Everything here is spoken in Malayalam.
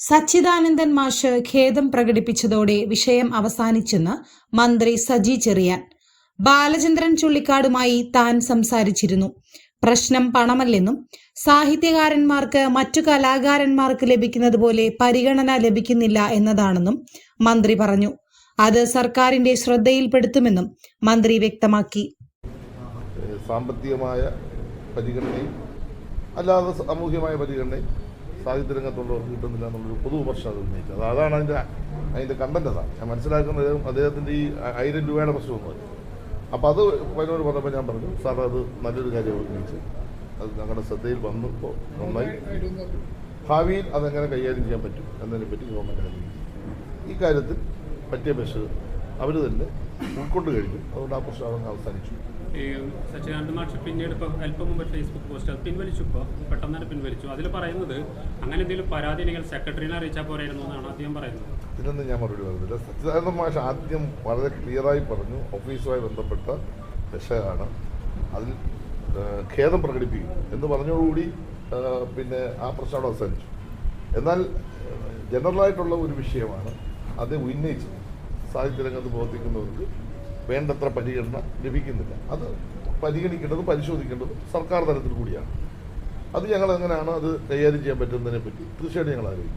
സച്ചിദാനന്ദൻ മാഷ് ഖേദം പ്രകടിപ്പിച്ചതോടെ വിഷയം അവസാനിച്ചെന്ന് മന്ത്രി സജി ചെറിയാൻ. ബാലചന്ദ്രൻ ചുള്ളിക്കാടുമായി താൻ സംസാരിച്ചിരുന്നു. പ്രശ്നം പണമല്ലെന്നും സാഹിത്യകാരന്മാർക്ക് മറ്റു കലാകാരന്മാർക്ക് ലഭിക്കുന്നത് പോലെ പരിഗണന ലഭിക്കുന്നില്ല എന്നതാണെന്നും മന്ത്രി പറഞ്ഞു. അത് സർക്കാരിന്റെ ശ്രദ്ധയിൽപ്പെടുത്തുമെന്നും മന്ത്രി വ്യക്തമാക്കി. സാമ്പത്തികമായ പരിഗണനയും അല്ലാതെ സാമൂഹ്യമായ പരിഗണനയും സാഹിത്യരംഗത്തുള്ളവർക്ക് കിട്ടുന്നില്ല എന്നുള്ളൊരു പൊതു പ്രശ്നം അത് ഉന്നയിച്ചു അത് അതാണ് അതിന്റെ അതിന്റെ കണ്ടന്റ് അതാണ് ഞാൻ മനസ്സിലാക്കുന്നത് അദ്ദേഹത്തിന്റെ ഈ ആയിരം രൂപയുടെ പ്രശ്നം പ്രശ്നമൊന്നുമല്ല അപ്പോൾ അത് പതിനോട് പറഞ്ഞപ്പോൾ ഞാൻ പറഞ്ഞു സാർ അത് നല്ലൊരു കാര്യം ഉന്നയിച്ച്. അത് ഞങ്ങളുടെ ശ്രദ്ധയിൽ വന്നപ്പോൾ നന്നായി. ഭാവിയിൽ അതെങ്ങനെ കൈകാര്യം ചെയ്യാൻ പറ്റും? എന്നതിനെപ്പറ്റി ഗവൺമെന്റ് ആലോചിക്കും ഈ കാര്യത്തിൽ പറ്റിയ പക്ഷേ അവർ തന്നെ ഉൾക്കൊണ്ട് കഴിഞ്ഞു. അതുകൊണ്ട് ആ പ്രശ്നം അവസാനിച്ചു. സച്ചിദാനന്ദ മാഷ് പിന്നീട് ഇപ്പോൾ അല്പം മുമ്പ് ഫേസ്ബുക്ക് പോസ്റ്റ് അത് പിൻവലിച്ചു ഇപ്പോൾ പെട്ടെന്ന് തന്നെ പിൻവലിച്ചു. അതിൽ പറയുന്നത് അങ്ങനെ എന്തെങ്കിലും പരാതി ഉണ്ടെങ്കിൽ സെക്രട്ടറിനെ അറിയിച്ചാൽ പോരായിരുന്നു എന്നാണ് അദ്ദേഹം പറയുന്നത്. ഇതൊന്നും ഞാൻ മറുപടി പറഞ്ഞില്ല സച്ചിദാനന്ദ മാഷ് ആദ്യം വളരെ ക്ലിയറായി പറഞ്ഞു ഓഫീസുമായി ബന്ധപ്പെട്ട വിഷയമാണ് അതിൽ ഖേദം പ്രകടിപ്പിക്കും. എന്ന് പറഞ്ഞതോടുകൂടി പിന്നെ ആ പ്രശ്നം അവിടെ അവസാനിച്ചു. എന്നാൽ ജനറലായിട്ടുള്ള ഒരു വിഷയമാണ് അത് ഉന്നയിച്ചത് സാഹിത്യരംഗത്ത് പ്രവർത്തിക്കുന്നവർക്ക് വേണ്ടത്ര പരിഗണന ലഭിക്കുന്നില്ല. അത് പരിഗണിക്കേണ്ടത് പരിശോധിക്കേണ്ടത് സർക്കാർ തലത്തിൽ കൂടിയാണ്. അത് ഞങ്ങൾ എങ്ങനെയാണ് അത് കൈകാര്യം ചെയ്യാൻ പറ്റുന്നതിനെ പറ്റി തീർച്ചയായിട്ടും ഞങ്ങൾ ആലോചിക്കും.